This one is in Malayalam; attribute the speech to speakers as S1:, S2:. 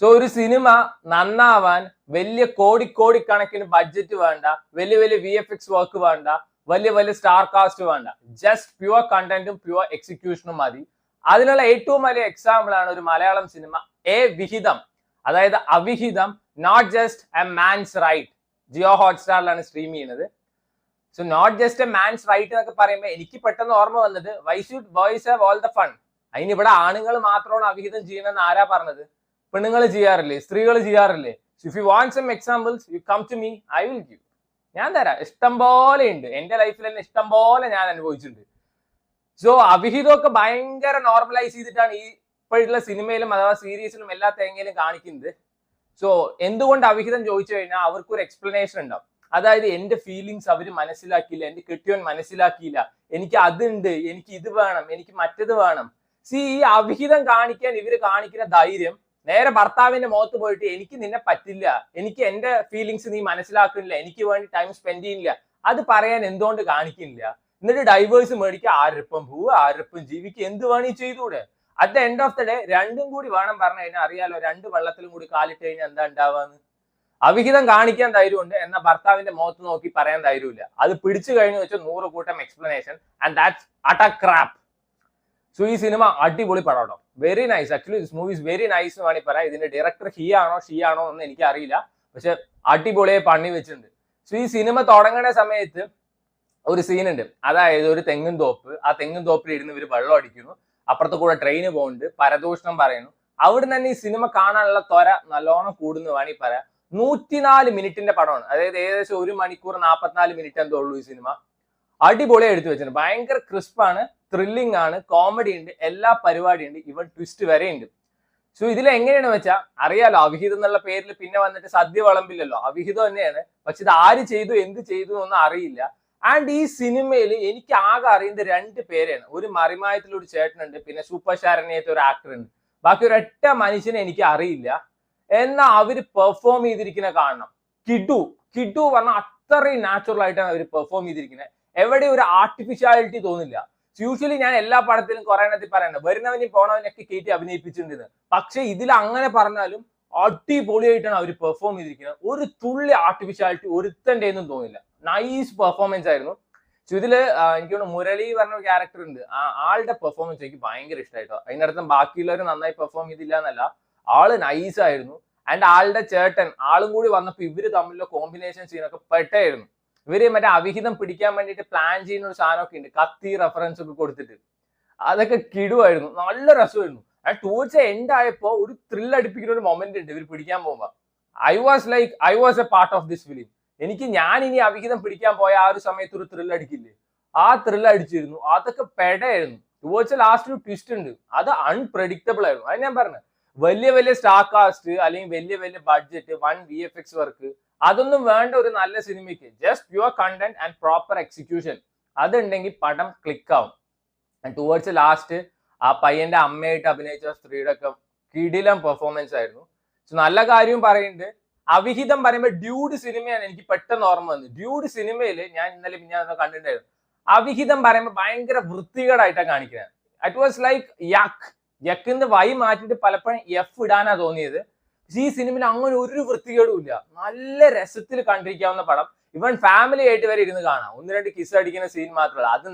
S1: സോ ഒരു സിനിമ നന്നാവാൻ വലിയ കോടിക്കോടിക്കണക്കിന് ബഡ്ജറ്റ് വേണ്ട വലിയ വലിയ വി എഫ് എക്സ് വർക്ക് വേണ്ട വലിയ വലിയ സ്റ്റാർ കാസ്റ്റ് വേണ്ട. ജസ്റ്റ് പ്യുവർ കണ്ടന്റും പ്യുവർ എക്സിക്യൂഷനും മതി. അതിനുള്ള ഏറ്റവും വലിയ എക്സാമ്പിൾ ആണ് ഒരു മലയാളം സിനിമ എ വിഹിതം അതായത് അവിഹിതം not just a man's right Jio ഹോട്ട്സ്റ്റാറിലാണ് stream ചെയ്യുന്നത്. So not just a man's right എന്നൊക്കെ പറയുമ്പോൾ എനിക്ക് പെട്ടെന്ന് ഓർമ്മ വന്നത് why should boys have all the fun അതിന് ഇവിടെ ആണുങ്ങൾ മാത്രമാണ് അവിഹിതം ചെയ്യുന്നതെന്ന് ആരാ പറഞ്ഞത്? പെണ്ണുങ്ങൾ ചെയ്യാറില്ലേ? സ്ത്രീകൾ ചെയ്യാറില്ലേ? If you want some examples you come to me I will give ഞാൻ തരാം. ഇഷ്ടം പോലെ ഉണ്ട്. എന്റെ ലൈഫിൽ തന്നെ ഇഷ്ടം പോലെ ഞാൻ അനുഭവിച്ചിട്ടുണ്ട്. സോ അവിഹിതമൊക്കെ ഭയങ്കര നോർമലൈസ് ചെയ്തിട്ടാണ് ഈ ഇപ്പോഴുള്ള സിനിമയിലും അഥവാ സീരീസിലും എല്ലാ തേങ്ങയിലും കാണിക്കുന്നത്. സോ എന്തുകൊണ്ട് അവിഹിതം ചോദിച്ചു കഴിഞ്ഞാൽ അവർക്ക് ഒരു എക്സ്പ്ലനേഷൻ ഉണ്ടാവും. അതായത് എന്റെ ഫീലിങ്സ് അവർ മനസ്സിലാക്കിയില്ല എന്റെ കെട്ടിയവൻ മനസ്സിലാക്കിയില്ല. എനിക്ക് അതുണ്ട് എനിക്ക് ഇത് വേണം എനിക്ക് മറ്റത് വേണം. സി ഈ അവിഹിതം കാണിക്കാൻ ഇവർ കാണിക്കുന്ന ധൈര്യം നേരെ ഭർത്താവിന്റെ മുഖത്ത് പോയിട്ട് എനിക്ക് നിന്നെ പറ്റില്ല എനിക്ക് എന്റെ ഫീലിങ്സ് നീ മനസ്സിലാക്കുന്നില്ല എനിക്ക് വേണ്ടി ടൈം സ്പെൻഡ് ചെയ്യുന്നില്ല. അത് പറയാൻ എന്തുകൊണ്ട് കാണിക്കുന്നില്ല? എന്നിട്ട് ഡൈവേഴ്സ് മേടിക്കുക ആരൊപ്പം പോവുക ആരൊപ്പം ജീവിക്കുക എന്ത് വേണേ ചെയ്തൂടെ? At the end of the day രണ്ടും കൂടി വേണം പറഞ്ഞു കഴിഞ്ഞാൽ അറിയാലോ രണ്ട് വെള്ളത്തിലും കൂടി കാലിട്ട് കഴിഞ്ഞാൽ എന്താ ഉണ്ടാവാന്ന്? അവിഹിതം കാണിക്കാൻ ധൈര്യമുണ്ട് എന്നാൽ ഭർത്താവിന്റെ മുഖത്ത് നോക്കി പറയാൻ ധൈര്യമില്ല. അത് പിടിച്ചു കഴിഞ്ഞു വെച്ചാൽ നൂറ് കൂട്ടം explanation and that's utter crap so ഈ സിനിമ അടിപൊളി പടം കേട്ടോ very nice actually this movie very nice എന്ന് വേണമെങ്കിൽ പറയാം. ഇതിന്റെ ഡയറക്ടർ ഹി ആണോ ഷീ ആണോ എന്ന് എനിക്ക് അറിയില്ല പക്ഷെ അടിപൊളിയെ പണി വെച്ചിട്ടുണ്ട്. സോ ഈ സിനിമ തുടങ്ങുന്ന സമയത്ത് ഒരു സീനുണ്ട് അതായത് ഒരു തെങ്ങും തോപ്പ്. ആ തെങ്ങും തോപ്പിൽ ഇരുന്ന് ഇവർ വെള്ളം അടിക്കുന്നു. അപ്പുറത്ത് കൂടെ ട്രെയിന് പോകുന്നുണ്ട് പരദൂഷണം പറയുന്നു. അവിടെ തന്നെ ഈ സിനിമ കാണാനുള്ള ത്വര നല്ലോണം കൂടുന്നു വേണമെങ്കിൽ പറയാം. നൂറ്റിനാല് മിനിറ്റിന്റെ പടമാണ്. അതായത് ഏകദേശം ഒരു മണിക്കൂർ നാൽപ്പത്തിനാല് മിനിറ്റ് എന്തോ ഉള്ളൂ ഈ സിനിമ അടിപൊളിയായി എടുത്തു വെച്ചിട്ടുണ്ട്. ഭയങ്കര ക്രിസ്പാണ് ത്രില്ലിംഗ് ആണ് കോമഡി ഉണ്ട് എല്ലാ പരിപാടിയും ഉണ്ട്. ഇവൻ ട്വിസ്റ്റ് വരെ ഉണ്ട് സോ ഇതിൽ എങ്ങനെയാണ് വെച്ചാൽ അറിയാലോ അവിഹിതം എന്നുള്ള പേരിൽ പിന്നെ വന്നിട്ട് സദ്യ വിളമ്പില്ലല്ലോ. അവിഹിതം തന്നെയാണ്. പക്ഷെ ഇത് ആര് ചെയ്തു എന്ത് ചെയ്തു എന്നൊന്നും അറിയില്ല. ആൻഡ് ഈ സിനിമയിൽ എനിക്ക് ആകെ അറിയുന്ന രണ്ട് പേരാണ് ഒരു മറിമായത്തിൽ ഒരു ചേട്ടനുണ്ട് പിന്നെ സൂപ്പർ ശരണ്യത്തെ ഒരു ആക്ടർ ഉണ്ട്. ബാക്കി ഒരൊറ്റ മനുഷ്യനെ എനിക്ക് അറിയില്ല. എന്നാൽ അവർ പെർഫോം ചെയ്തിരിക്കുന്ന കാണണം. കിഡു. കിഡു പറഞ്ഞാൽ അത്രയും നാച്ചുറൽ ആയിട്ടാണ് അവർ പെർഫോം ചെയ്തിരിക്കുന്നത്. എവിടെ ഒരു ആർട്ടിഫിഷ്യാലിറ്റി തോന്നില്ല. യൂഷ്വലി ഞാൻ എല്ലാ പടത്തിലും കുറെ എണ്ണത്തിൽ പറയണ്ട വരുന്നവനെയും പോണവനൊക്കെ കയറ്റി അഭിനയിപ്പിച്ചിട്ടുണ്ട്. പക്ഷെ ഇതിൽ അങ്ങനെ പറഞ്ഞാലും അടിപൊളിയായിട്ടാണ് അവർ പെർഫോം ചെയ്തിരിക്കുന്നത്. ഒരു തുള്ളി ആർട്ടിഫിഷ്യാലിറ്റി ഒരുത്തന്റെ ഒന്നും തോന്നില്ല. നൈസ് പെർഫോമൻസ് ആയിരുന്നു. ഇതിൽ എനിക്ക് മുരളി പറഞ്ഞ ഒരു ക്യാരക്ടർ ഉണ്ട്. ആ ആളുടെ പെർഫോമൻസ് എനിക്ക് ഭയങ്കര ഇഷ്ടമായിട്ടോ. അതിനർത്ഥം ബാക്കിയുള്ളവർ നന്നായി പെർഫോം ചെയ്തില്ല എന്നല്ല ആൾ നൈസ് ആയിരുന്നു. ആൻഡ് ആളുടെ ചേട്ടൻ ആളും കൂടി വന്നപ്പോൾ ഇവർ തമ്മിലുള്ള കോമ്പിനേഷൻ സീനൊക്കെ പെട്ടായിരുന്നു ഇവർ മറ്റേ അവിഹിതം പിടിക്കാൻ വേണ്ടിയിട്ട് പ്ലാൻ ചെയ്യുന്ന ഒരു സാധനമൊക്കെ ഉണ്ട്. കത്തി റെഫറൻസ് ഒക്കെ കൊടുത്തിട്ട്. അതൊക്കെ കിടുവായിരുന്നു. നല്ല രസമായിരുന്നു. ആൻഡ് ടൂർച്ച എൻഡ് ആയപ്പോ ഒരു ത്രിൽ അടിപ്പിക്കുന്ന ഒരു മൊമെന്റ് ഉണ്ട് ഇവർ പിടിക്കാൻ പോകുമ്പോ. I was like I was a part of this film എനിക്ക് ഞാൻ ഇനി അവിഹിതം പിടിക്കാൻ പോയ ആ ഒരു സമയത്ത് ഒരു ത്രിൽ അടിക്കില്ലേ? ആ ത്രിൽ അടിച്ചിരുന്നു. അതൊക്കെ പെടയായിരുന്നു. ടൂർച്ച ലാസ്റ്റ് ഒരു ട്വിസ്റ്റ് ഉണ്ട്. അത് അൺപ്രഡിക്റ്റബിൾ ആയിരുന്നു. അത് ഞാൻ പറഞ്ഞു. വലിയ വലിയ സ്റ്റാർ കാസ്റ്റ് അല്ലെങ്കിൽ വലിയ വലിയ budget one V F X work അതൊന്നും വേണ്ട ഒരു നല്ല സിനിമയ്ക്ക്. Just your content and proper execution അതുണ്ടെങ്കിൽ പടം ക്ലിക്ക് ആവും. ടുവേർഡ്സ് ലാസ്റ്റ് ആ പയ്യന്റെ അമ്മയായിട്ട് അഭിനയിച്ച സ്ത്രീയുടെ ഒക്കെ കിടിലം പെർഫോമൻസ് ആയിരുന്നു. സോ നല്ല കാര്യവും പറയുന്നുണ്ട്. അവിഹിതം പറയുമ്പോൾ ഡ്യൂഡ് സിനിമയാണ് എനിക്ക് പെട്ടെന്ന് ഓർമ്മ വന്നത്. ഡ്യൂഡ് സിനിമയിൽ ഞാൻ ഇന്നലെ പിന്നെ കണ്ടിട്ടുണ്ടായിരുന്നു. അവിഹിതം പറയുമ്പോൾ ഭയങ്കര വൃത്തികേടായിട്ടാണ് കാണിക്കുന്നത്. അറ്റ് വാസ് ലൈക്ക് യക്ക് യക്കിന്ന് വൈ മാറ്റിയിട്ട് പലപ്പോഴും എഫ് ഇടാനാ തോന്നിയത്. പക്ഷേ ഈ സിനിമയിൽ അങ്ങനെ ഒരു വൃത്തികേടുമില്ല നല്ല രസത്തിൽ കണ്ടിരിക്കാവുന്ന പടം. ഇവൻ ഫാമിലി ആയിട്ട് വരെ ഇരുന്ന് കാണാം. ഒന്ന് രണ്ട് കിസ് അടിക്കുന്ന സീൻ മാത്രമല്ല അത്